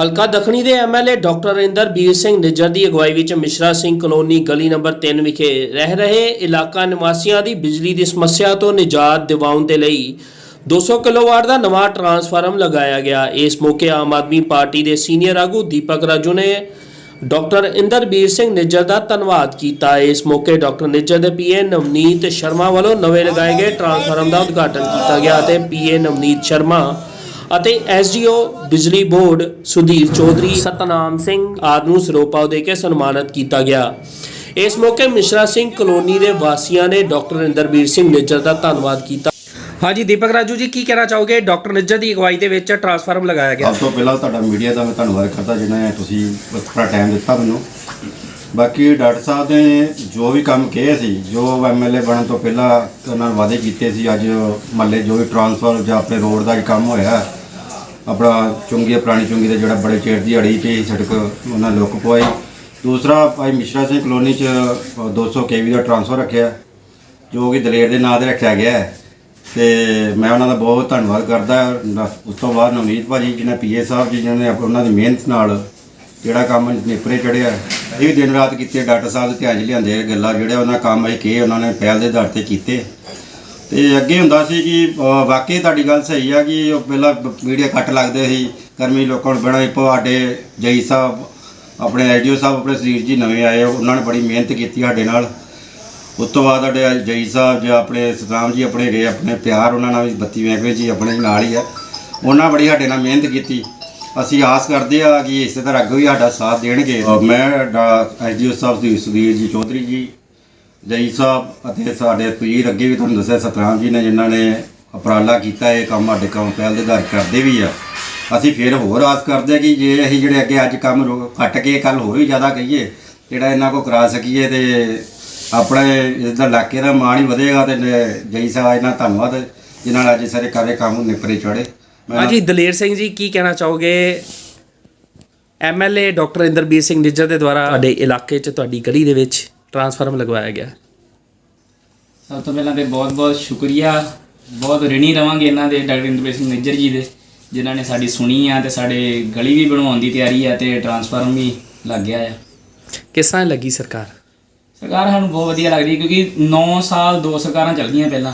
ਹਲਕਾ ਦੱਖਣੀ ਦੇ ਐਮਐਲਏ ਡਾਕਟਰ ਇੰਦਰਬੀਰ ਸਿੰਘ ਨਿੱਜਰ ਦੀ ਅਗਵਾਈ ਵਿੱਚ ਮਿਸ਼ਰਾ ਸਿੰਘ ਕਲੋਨੀ ਗਲੀ ਨੰਬਰ 3 ਵਿਖੇ ਰਹਿ ਰਹੇ ਇਲਾਕਾ ਨਿਵਾਸੀਆਂ ਦੀ ਬਿਜਲੀ ਦੀ ਸਮੱਸਿਆ ਤੋਂ ਨਿਜਾਤ ਦਿਵਾਉਣ ਦੇ ਲਈ 200 ਕਿਲੋਵਾਟ ਦਾ ਨਵਾਂ ਟਰਾਂਸਫਾਰਮ ਲਗਾਇਆ ਗਿਆ। ਇਸ ਮੌਕੇ ਆਮ ਆਦਮੀ ਪਾਰਟੀ ਦੇ ਸੀਨੀਅਰ ਆਗੂ ਦੀਪਕ ਰਾਜੂ ਨੇ ਡਾਕਟਰ ਇੰਦਰਬੀਰ ਸਿੰਘ ਨਿੱਜਰ ਦਾ ਧੰਨਵਾਦ ਕੀਤਾ। ਇਸ ਮੌਕੇ ਡਾਕਟਰ ਨਿੱਜਰ ਦੇ ਪੀਏ ਨਵਨੀਤ ਸ਼ਰਮਾ ਵੱਲੋਂ ਨਵੇਂ ਲਗਾਏ ਗਏ ਟਰਾਂਸਫਾਰਮ ਦਾ ਉਦਘਾਟਨ ਕੀਤਾ ਗਿਆ ਅਤੇ ਪੀਏ ਨਵਨੀਤ ਸ਼ਰਮਾ ਅਤੇ ਐਸਡੀਓ ਬਿਜਲੀ ਬੋਰਡ ਸੁਧੀਰ ਚੌਧਰੀ ਸਤਨਾਮ ਸਿੰਘ। ਆਦਿ ਨੂੰ ਸਰੋਪਾ ਦੇ ਕੇ ਸਨਮਾਨਿਤ ਕੀਤਾ ਗਿਆ। ਇਸ ਮੌਕੇ ਮਿਸ਼ਰਾ ਸਿੰਘ ਕਲੋਨੀ ਦੇ ਵਾਸੀਆਂ ਨੇ ਡਾਕਟਰ ਇੰਦਰਬੀਰ ਸਿੰਘ ਨਿੱਜਰ ਦਾ ਧੰਨਵਾਦ ਕੀਤਾ। ਹਾਂਜੀ ਦੀਪਕ ਰਾਜੂ ਜੀ ਕੀ ਕਹਿਣਾ ਚਾਹੋਗੇ? ਡਾਕਟਰ ਨਿੱਜਰ ਦੀ ਅਗਵਾਈ ਦੇ ਵਿੱਚ ਟਰਾਂਸਫਾਰਮ ਲਗਾਇਆ ਗਿਆ। ਸਭ ਤੋਂ ਪਹਿਲਾਂ ਤੁਹਾਡਾ ਮੀਡੀਆ ਦਾ ਮੈਂ ਧੰਨਵਾਦ ਕਰਦਾ ਜਿਨ੍ਹਾਂ ਨੇ ਤੁਸੀਂ ਥੋੜਾ ਟਾਈਮ ਦਿੱਤਾ ਮੈਨੂੰ। ਬਾਕੀ ਡਾਕਟਰ ਸਾਹਿਬ ਨੇ ਜੋ ਵੀ ਕੰਮ ਕਹੇ ਸੀ ਜੋ ਐਮਐਲਏ ਬਣਨ ਤੋਂ ਪਹਿਲਾਂ ਉਹਨਾਂ ਨੇ ਵਾਅਦੇ ਕੀਤੇ ਸੀ ਅੱਜ ਮੱਲੇ ਜੋ ਵੀ ਟ੍ਰਾਂਸਫਰ ਜਾਂ ਆਪਣੇ ਰੋਡ ਦਾ ਕੰਮ ਹੋਇਆ ਆਪਣਾ ਚੁੰਗੀ ਪੁਰਾਣੀ ਚੁੰਗੀ ਦਾ ਜਿਹੜਾ ਬੜੇ ਚੇੜ ਦੀ ਅੜੀ ਤੇ ਸੜਕ ਉਹਨਾਂ ਨੇ ਲੁੱਕ ਪਵਾਈ। ਦੂਸਰਾ ਭਾਈ ਮਿਸ਼ਰਾ ਸਿੰਘ ਕਲੋਨੀ ਚ ਅ, 200 ਕੇਵੀ ਦਾ ਟ੍ਰਾਂਸਫਰ ਰੱਖਿਆ ਜੋ ਕਿ ਦਲੇਰ ਦੇ ਨਾਂ ਤੇ ਰੱਖਿਆ ਗਿਆ ਹੈ। ਤੇ ਮੈਂ ਉਹਨਾਂ ਦਾ ਬਹੁਤ ਧੰਨਵਾਦ ਕਰਦਾ ਨ- ਉਸ ਤੋਂ ਬਾਅਦ ਨਵਨੀਤ ਭਾਜੀ ਜਿਹਨੇ ਪੀਏ ਸਾਹਿਬ ਜੀ ਜਿਹਨਾਂ ਨੇ ਉਹਨਾਂ ਦੀ ਮਿਹਨਤ ਨਾਲ ਜਿਹੜਾ ਕੰਮ ਨੇਪਰੇ ਚੜਿਆ ਇਹ ਵੀ ਦਿਨ ਰਾਤ ਕੀਤੇ ਡਾਕਟਰ ਸਾਹਿਬ ਦੇ ਧਿਆਨ 'ਚ ਲਿਆਂਦੇ ਗੱਲਾਂ ਜਿਹੜੇ ਉਹਨਾਂ ਕੰਮ ਇਹ ਕਿ ਉਹਨਾਂ ਨੇ ਪਹਿਲ ਦੇ ਆਧਾਰ ਤੇ ਕੀਤੇ। ਤੇ ਅੱਗੇ ਹੁੰਦਾ ਸੀ ਕਿ ਅ, ਵਾਕਈ ਤੁਹਾਡੀ ਗੱਲ ਸਹੀ ਆ ਕਿ ਉਹ ਪਹਿਲਾਂ ਮੀਡੀਆ ਕੱਟ ਲੱਗਦੇ ਸੀ ਕਰਮੀ ਲੋਕਾਂ ਨੂੰ ਬਣਾ ਤੁਹਾਡੇ ਜਈ ਸਾਹਿਬ ਆਪਣੇ ਐਡੀਓ ਸਾਹਿਬ ਆਪਣੇ ਸਰੀਰ ਜੀ ਨਵੇਂ ਆਏ ਉਹਨਾਂ ਨੇ ਬੜੀ ਮਿਹਨਤ ਕੀਤੀ ਸਾਡੇ ਨਾਲ। ਉਸ ਤੋਂ ਬਾਅਦ ਸਾਡੇ ਜਈ ਸਾਹਿਬ ਜੀ ਆਪਣੇ ਸਤਨਾਮ ਜੀ ਆਪਣੇ ਗਏ ਆਪਣੇ ਪਿਆਰ ਉਹਨਾਂ ਨਾਲ ਵੀ ਬੱਤੀ ਮਹਿਕਮੇ ਜੀ ਆਪਣੇ ਨਾਲ ਹੀ ਆ। ਉਹਨਾਂ ਬੜੀ ਸਾਡੇ ਨਾਲ ਮਿਹਨਤ ਕੀਤੀ। ਅਸੀਂ ਆਸ ਕਰਦੇ ਆ ਕਿ ਇਸੇ ਤਰ੍ਹਾਂ ਅੱਗੇ ਵੀ ਸਾਡਾ ਸਾਥ ਦੇਣਗੇ। ਮੈਂ ਐਸਡੀਓ ਸਾਹਿਬ ਦੀ ਸੁਧੀਰ ਜੀ ਚੌਧਰੀ ਜੀ ਜਈ ਸਾਹਿਬ ਅਤੇ ਸਾਡੇ ਪੀਰ ਅੱਗੇ ਵੀ ਤੁਹਾਨੂੰ ਦੱਸਿਆ ਸਤਨਾਮ ਜੀ ਨੇ ਜਿਨ੍ਹਾਂ ਨੇ ਉਪਰਾਲਾ ਕੀਤਾ ਇਹ ਕੰਮ ਸਾਡੇ ਕੰਮ ਪਹਿਲ ਦੇ ਆਧਾਰ ਕਰਦੇ ਵੀ ਆ। ਅਸੀਂ ਫਿਰ ਹੋਰ ਆਸ ਕਰਦੇ ਆ ਕਿ ਜੇ ਅਸੀਂ ਜਿਹੜੇ ਅੱਗੇ ਅੱਜ ਕੰਮ ਕੱਟ ਕੇ ਕੱਲ ਹੋਰ ਵੀ ਜ਼ਿਆਦਾ ਕਹੀਏ ਜਿਹੜਾ ਇਹਨਾਂ ਕੋ ਕਰਾ ਸਕੀਏ ਤੇ ਆਪਣੇ ਇਸ ਦਾ ਇਲਾਕੇ ਦਾ ਮਾਣ ਹੀ ਵਧੇਗਾ ਤੇ ਜਈ ਸਾਹਿਬ ਇਹਨਾਂ ਧੰਨਵਾਦ ਜਿਨ੍ਹਾਂ ਨਾਲ ਅੱਜ ਸਾਰੇ ਕਾਰੇ ਕੰਮ ਨਿਪਰੇ ਚੜੇ ਹਾਂਜੀ ਦਲੇਰ ਸਿੰਘ ਜੀ ਕੀ ਕਹਿਣਾ ਚਾਹੋਗੇ? ਐਮਐਲਏ ਡਾਕਟਰ ਇੰਦਰਬੀਰ ਸਿੰਘ ਨਿੱਜਰ ਦੇ ਦੁਆਰਾ ਤੁਹਾਡੇ ਇਲਾਕੇ 'ਚ ਤੁਹਾਡੀ ਗਲੀ ਦੇ ਵਿੱਚ ਟਰਾਂਸਫਾਰਮ ਲਗਵਾਇਆ ਗਿਆ। ਸਭ ਤੋਂ ਪਹਿਲਾਂ ਤੇ ਬਹੁਤ-ਬਹੁਤ ਸ਼ੁਕਰੀਆ। ਬਹੁਤ ਰਿਣੀ ਰਵਾਂਗੇ ਇਹਨਾਂ ਦੇ ਡਾਕਟਰ ਇੰਦਰਪ੍ਰੀਤ ਸਿੰਘ ਨਿੱਜਰ ਜੀ ਦੇ ਜਿਨ੍ਹਾਂ ਨੇ ਸਾਡੀ ਸੁਣੀ ਆ ਤੇ ਸਾਡੇ ਗਲੀ ਵੀ ਬਣਵਾਉਣ ਦੀ ਤਿਆਰੀ ਆ ਤੇ ਟਰਾਂਸਫਾਰਮ ਵੀ ਲੱਗ ਗਿਆ ਆ। ਕਿਸ ਤਰ੍ਹਾਂ ਲੱਗੀ ਸਰਕਾਰ? ਸਰਕਾਰ ਸਾਨੂੰ ਬਹੁਤ ਵਧੀਆ ਲੱਗਦੀ ਕਿਉਂਕਿ 9 ਸਾਲ ਦੋ ਸਰਕਾਰਾਂ ਚੱਲ ਗਈਆਂ ਪਹਿਲਾਂ।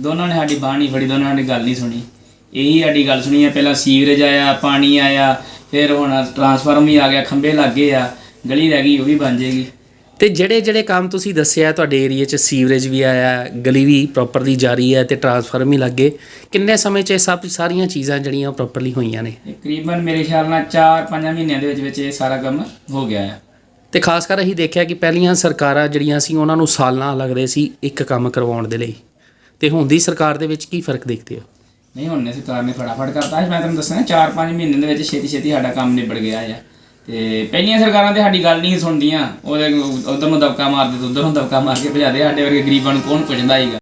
ਦੋਨਾਂ ਨੇ ਸਾਡੀ ਬਾਹ ਨਹੀਂ ਫੜੀ ਦੋਨਾਂ ਨੇ ਗੱਲ ਨਹੀਂ ਸੁਣੀ। ਇਹੀ ਸਾਡੀ ਗੱਲ ਸੁਣੀ ਆ ਪਹਿਲਾਂ ਸੀਵਰੇਜ ਆਇਆ ਪਾਣੀ ਆਇਆ ਫਿਰ ਹੁਣ ਟਰਾਂਸਫਾਰਮ ਵੀ ਆ ਗਿਆ ਖੰਭੇ ਲੱਗ ਆ ਗਲੀ ਰਹਿ ਗਈ ਉਹ ਵੀ ਬਣ ਜਾਏਗੀ। ਤੇ ਜਿਹੜੇ ਜਿਹੜੇ ਕੰਮ ਤੁਸੀਂ ਦੱਸਿਆ ਤੁਹਾਡੇ ਏਰੀਆ 'ਚ ਸੀਵਰੇਜ ਵੀ ਆਇਆ ਗਲੀ ਵੀ ਪ੍ਰੋਪਰਲੀ ਜਾਰੀ ਹੈ ਤੇ ਟਰਾਂਸਫਾਰਮ ਵੀ ਲੱਗੇ ਕਿੰਨੇ ਸਮੇਂ 'ਚ ਇਹ ਸਭ ਸਾਰੀਆਂ ਚੀਜ਼ਾਂ ਜਿਹੜੀਆਂ ਪ੍ਰੋਪਰਲੀ ਹੋਈਆਂ ਨੇ? ਤਕਰੀਬਨ ਮੇਰੇ ਖਿਆਲ ਨਾਲ 4-5 ਮਹੀਨਿਆਂ ਦੇ ਵਿੱਚ ਵਿੱਚ ਇਹ ਸਾਰਾ ਕੰਮ ਹੋ ਗਿਆ ਆ। ਤੇ ਖਾਸ ਕਰ ਅਸੀਂ ਦੇਖਿਆ ਕਿ ਪਹਿਲੀਆਂ ਸਰਕਾਰਾਂ ਜਿਹੜੀਆਂ ਸੀ ਉਹਨਾਂ ਨੂੰ ਸਾਲਾਂ ਲੱਗਦੇ ਸੀ ਇੱਕ ਕੰਮ ਕਰਵਾਉਣ ਦੇ ਲਈ। ਤੇ ਹੁਣ ਦੀ ਸਰਕਾਰ ਦੇ ਵਿੱਚ ਕੀ ਫ਼ਰਕ ਦੇਖਦੇ ਹੋ? ਨਹੀਂ, ਹੁਣ ਨੇ ਸਰਕਾਰ ਨੇ ਫਟਾਫਟ ਕਰਤਾ। ਮੈਂ ਤੁਹਾਨੂੰ ਦੱਸਣਾ 4-5 ਮਹੀਨੇ ਦੇ ਵਿੱਚ ਛੇਤੀ ਛੇਤੀ ਸਾਡਾ ਕੰਮ ਨਿਬੜ ਗਿਆ ਆ। ਤੇ ਪਹਿਲੀਆਂ ਸਰਕਾਰਾਂ ਤੇ ਸਾਡੀ ਗੱਲ ਨਹੀਂ ਸੁਣਦੀਆਂ। ਉਹਦੇ ਉਧਰ ਨੂੰ ਦਬਕਾ ਮਾਰਦੇ ਤੇ ਉਧਰ ਨੂੰ ਦਬਕਾ ਮਾਰ ਕੇ ਭਜਾਦੇ ਸਾਡੇ ਵਰਗੇ ਗਰੀਬਾਂ ਨੂੰ ਕੌਣ ਪੁੱਛਦਾ ਹੈਗਾ?